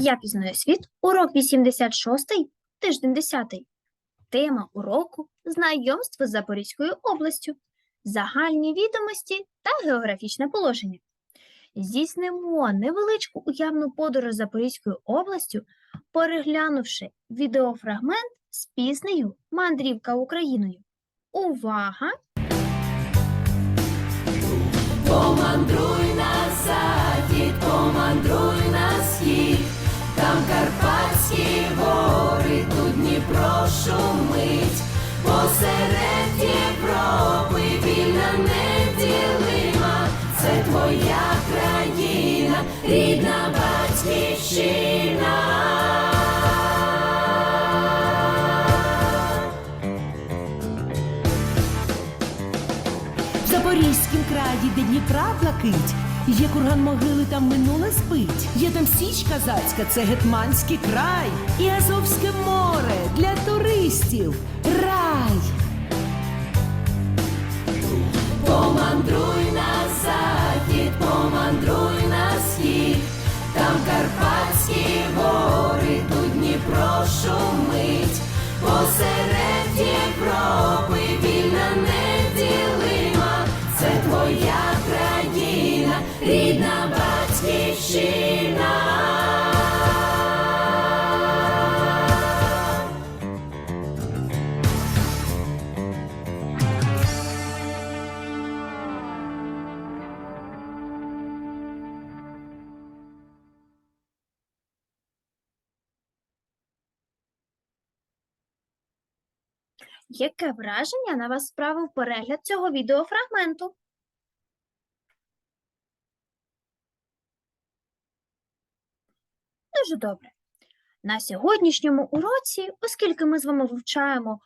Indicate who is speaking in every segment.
Speaker 1: Я пізнаю світ, урок 86, тиждень 10. Тема уроку знайомство з Запорізькою областю, загальні відомості та географічне положення. Здійснимо невеличку уявну подорож Запорізькою областю, переглянувши відеофрагмент з піснею Мандрівка Україною. Увага!
Speaker 2: Помандруй на захід, помандруй Карпатські гори, тут Дніпро шумить, посеред Європи вільна неділима, це твоя країна, рідна батьківщина.
Speaker 3: В Запорізькім краї, де Дніпра плакить, є курган могили, там минуле спить. Є там Січ Казацька, це Гетманський край, і Азовське море для туристів. Рай!
Speaker 2: Помандруй на захід, помандруй на схід, там Карпатські гори, тут Дніпро шумить, посеред Європи вільна неділима, це твоя рідна батьківщина.
Speaker 1: Яке враження на вас справив перегляд цього відеофрагменту? Дуже добре. На сьогоднішньому уроці, оскільки ми з вами вивчаємо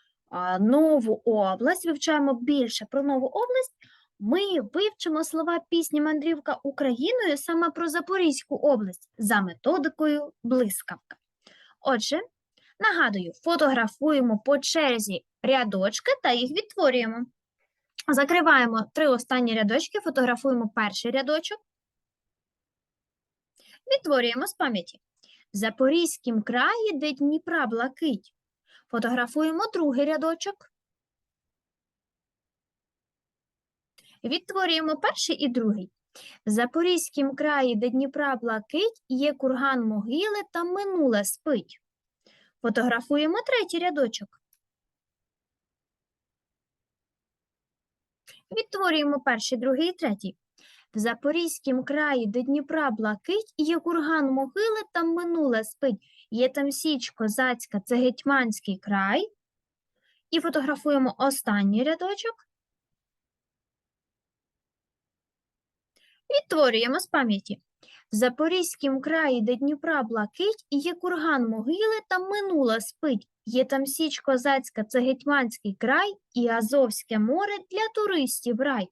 Speaker 1: нову область, вивчаємо більше про нову область, ми вивчимо слова пісні Мандрівка Україною саме про Запорізьку область за методикою блискавка. Отже, нагадую, фотографуємо по черзі рядочки та їх відтворюємо. Закриваємо три останні рядочки, фотографуємо перший рядочок. Відтворюємо з пам'яті. Запорізькім краї, де Дніпра блакить. Фотографуємо другий рядочок. Відтворюємо перший і другий. В Запорізькім краї, де Дніпра блакить, є курган могили та минуле спить. Фотографуємо третій рядочок. Відтворюємо перший, другий і третій. В Запорізькім краї до Дніпра блакить, є курган могили, там минуле спить. Є там Січ Козацька, це Гетьманський край. І фотографуємо останній рядочок. Відтворюємо з пам'яті. В Запорізькім краї, де Дніпра блакить, є курган могили, там минуле спить. Є там Січ Козацька, це Гетьманський край і Азовське море для туристів рай.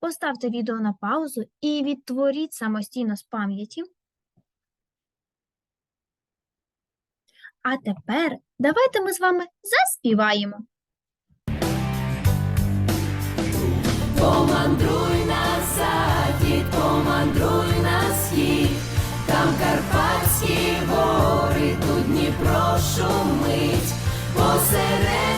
Speaker 1: Поставте відео на паузу і відтворіть самостійно з пам'яті. А тепер давайте ми з вами заспіваємо.
Speaker 2: Помандруй на захід, помандруй на схід, там Карпатські гори, тут Дніпро шумить, посеред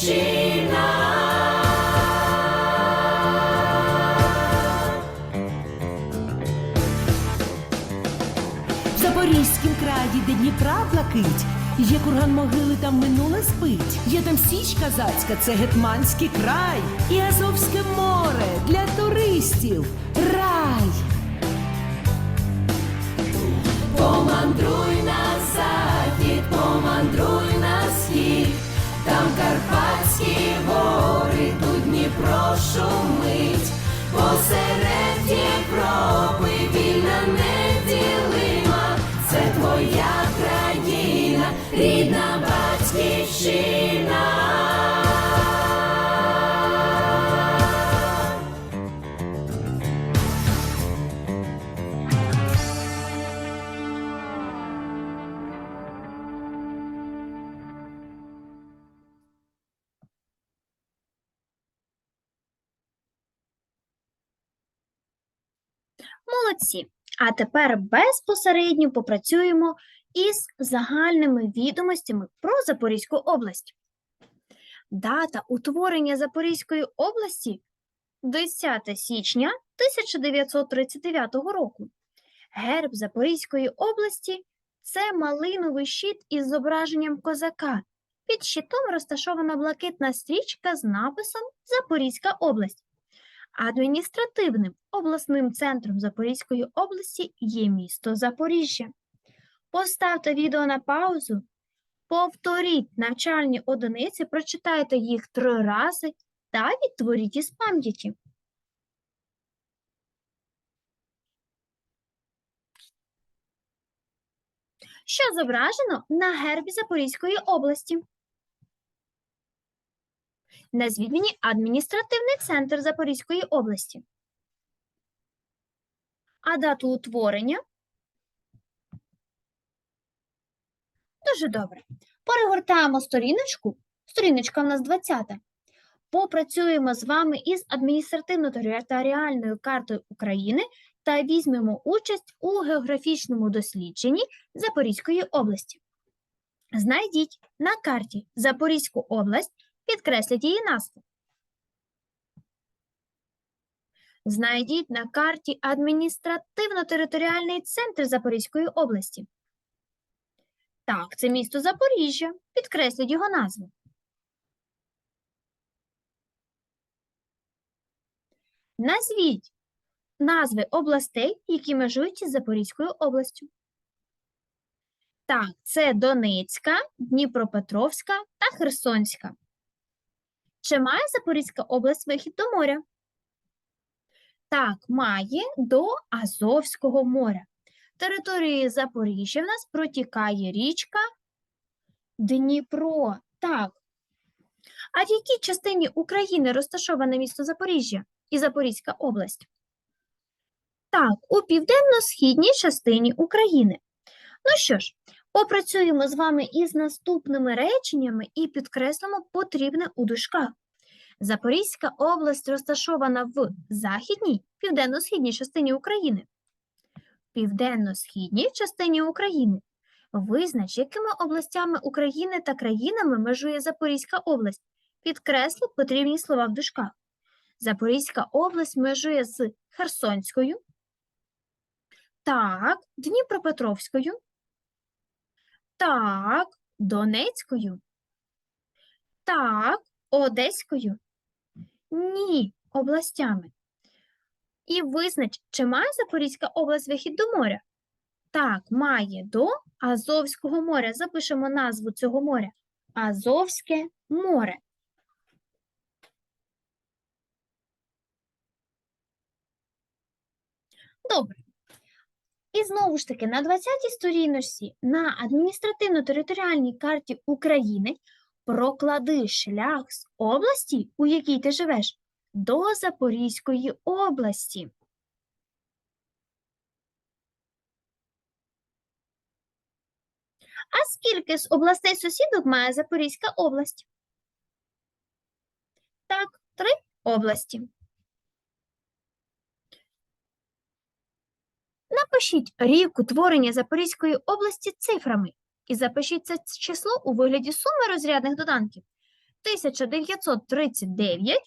Speaker 2: батьківщина.
Speaker 3: В Запорізькім краї, де Дніпра плакить, є курган могили, там минуле спить. Є там Січ Казацька, це Гетманський край, і Азовське море для туристів. Рай!
Speaker 2: Помандруй на захід, помандруй Карпатські гори, тут Дніпро шумить, посеред Європи
Speaker 1: Молодці. А тепер безпосередньо попрацюємо із загальними відомостями про Запорізьку область. Дата утворення Запорізької області 10 січня 1939 року. Герб Запорізької області це малиновий щит із зображенням козака. Під щитом розташована блакитна стрічка з написом Запорізька область. Адміністративним обласним центром Запорізької області є місто Запоріжжя. Поставте відео на паузу, повторіть навчальні одиниці, прочитайте їх три рази та відтворіть із пам'яті. Що зображено на гербі Запорізької області? Назвіть мені адміністративний центр Запорізької області. А дату утворення? Дуже добре. Перегортаємо сторіночку. Сторіночка в нас 20. Попрацюємо з вами із адміністративно-територіальною картою України та візьмемо участь у географічному дослідженні Запорізької області. Знайдіть на карті Запорізьку область, підкресліть її назву. Знайдіть на карті адміністративно-територіальний центр Запорізької області. Так, це місто Запоріжжя. Підкресліть його назву. Назвіть назви областей, які межують із Запорізькою областю. Так, це Донецька, Дніпропетровська та Херсонська. Чи має Запорізька область вихід до моря? Так, має до Азовського моря. Територією Запоріжжя в нас протікає річка Дніпро. Так. А в якій частині України розташоване місто Запоріжжя і Запорізька область? Так, у південно-східній частині України. Ну що ж, попрацюємо з вами із наступними реченнями і підкреслимо потрібне у дужках. Запорізька область розташована в західній, південно-східній частині України. В південно-східній частині України. Визнач, якими областями України та країнами межує Запорізька область. Підкресли потрібні слова в дужках. Запорізька область межує з Херсонською, так, Дніпропетровською, так, Донецькою, так, Одеською, ні, областями. І визнач, чи має Запорізька область вихід до моря? Так, має до Азовського моря. Запишемо назву цього моря. Азовське море. Добре. І знову ж таки, на 20-й сторіночці на адміністративно-територіальній карті України проклади шлях з області, у якій ти живеш, до Запорізької області. А скільки з областей сусідок має Запорізька область? Так, три області. Напишіть рік утворення Запорізької області цифрами і запишіть це число у вигляді суми розрядних доданків. 1939.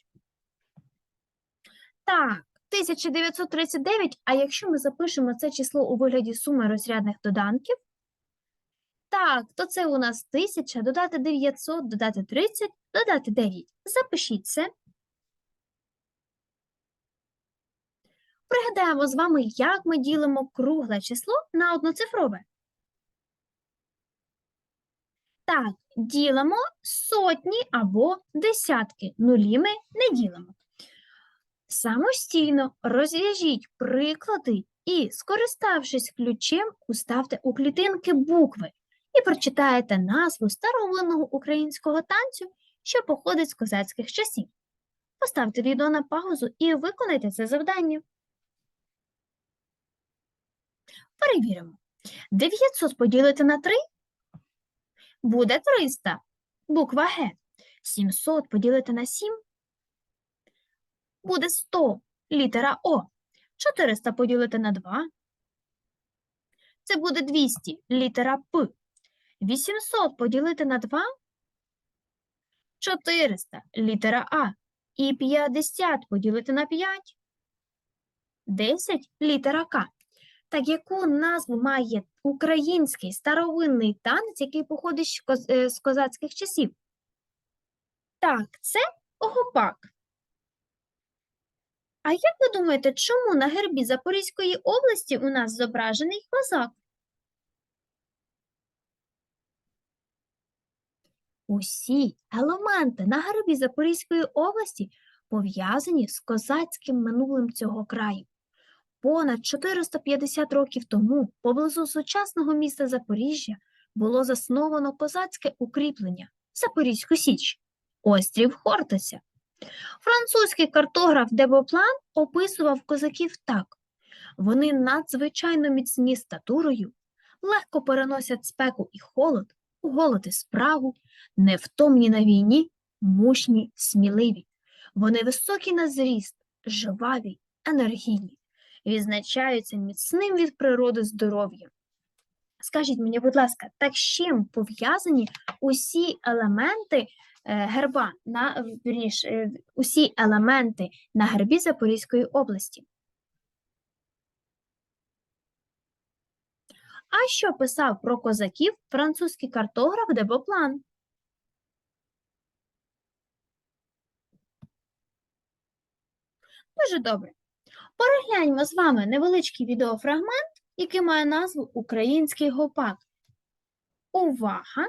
Speaker 1: Так, 1939, а якщо ми запишемо це число у вигляді суми розрядних доданків, так, то це у нас 1000, додати 900, додати 30, додати 9. Запишіть це. Пригадаємо з вами, як ми ділимо кругле число на одноцифрове. Так, ділимо сотні або десятки, нулі ми не ділимо. Самостійно розв'яжіть приклади і, скориставшись ключем, уставте у клітинки букви і прочитаєте назву старовинного українського танцю, що походить з козацьких часів. Поставте відео на паузу і виконайте це завдання. Перевіримо. 900 поділити на 3 буде 300. Буква Г. 700 поділити на 7 буде 100. Літера О. 400 поділити на 2. Це буде 200, літера П. 800 поділити на 2. 400, літера А. І 50 поділити на 5. 10, літера К. Так яку назву має український старовинний танець, який походить е, з козацьких часів? Так, це гопак. А як ви думаєте, чому на гербі Запорізької області у нас зображений козак? Усі елементи на гербі Запорізької області пов'язані з козацьким минулим цього краю. Понад 450 років тому поблизу сучасного міста Запоріжжя було засновано козацьке укріплення Запорізьку Січ, острів Хортиця. Французький картограф Дебоплан описував козаків так: вони надзвичайно міцні статурою, легко переносять спеку і холод, голод і спрагу, невтомні на війні, мужні, сміливі. Вони високі на зріст, жваві, енергійні, відзначаються міцним від природи здоров'ям. Скажіть мені, будь ласка, так з чим пов'язані усі елементи е, герба, на, вірніше, усі елементи на гербі Запорізької області? А що писав про козаків французький картограф Дебоплан? Дуже добре. Перегляньмо з вами невеличкий відеофрагмент, який має назву Український гопак. Увага!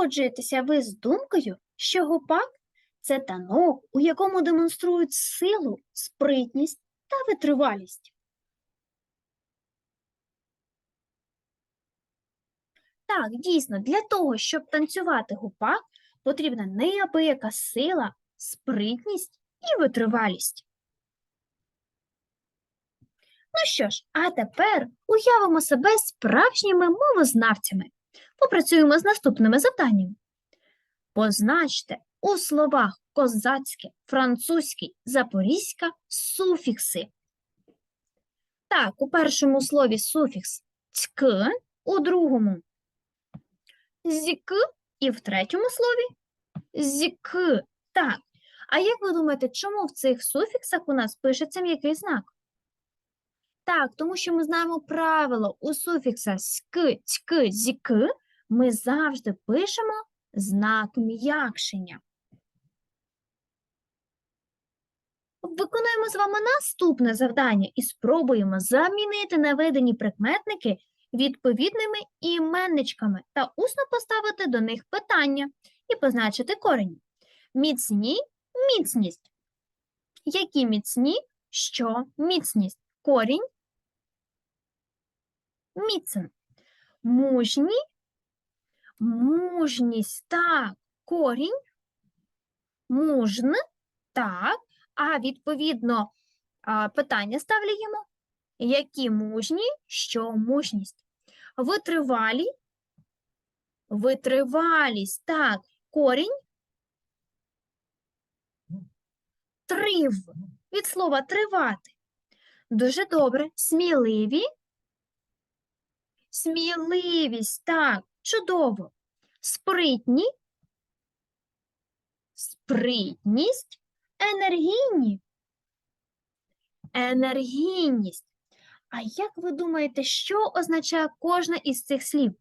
Speaker 1: Погоджуєтеся ви з думкою, що гопак це танок, у якому демонструють силу, спритність та витривалість? Так, дійсно, для того, щоб танцювати гопак, потрібна неабияка сила, спритність і витривалість. Ну що ж, а тепер уявимо себе справжніми мовознавцями. Попрацюємо з наступними завданнями. Позначте у словах козацьке, французьке, запорізька суфікси. Так, у першому слові суфікс цьк, у другому зік і в третьому слові зік. Так. А як ви думаєте, чому в цих суфіксах у нас пишеться м'який знак? Так, тому що ми знаємо правило у суфікса ськ, цьк, зік ми завжди пишемо знак м'якшення. Виконуємо з вами наступне завдання і спробуємо замінити наведені прикметники відповідними іменничками та усно поставити до них питання і позначити корені. Міцні – міцність. Які міцні? Що міцність? Корінь – міцен. Мужні Мужність, так, корінь, мужн, так, а відповідно питання ставляємо. Які мужні, що мужність. Витривалі, витривалість. Так, корінь. Трив. Від слова тривати. Дуже добре. Сміливі. Сміливість. Так, чудово. Спритні. Спритність. Енергійні. Енергійність. А як ви думаєте, що означає кожне із цих слів?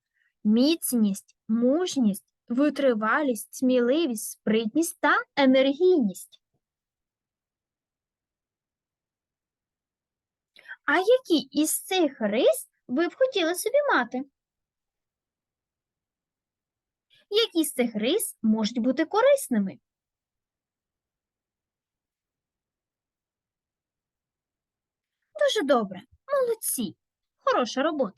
Speaker 1: Міцність, мужність, витривалість, сміливість, спритність та енергійність. А які із цих рис ви б хотіли собі мати? Які з цих рис можуть бути корисними? Дуже добре, молодці, хороша робота.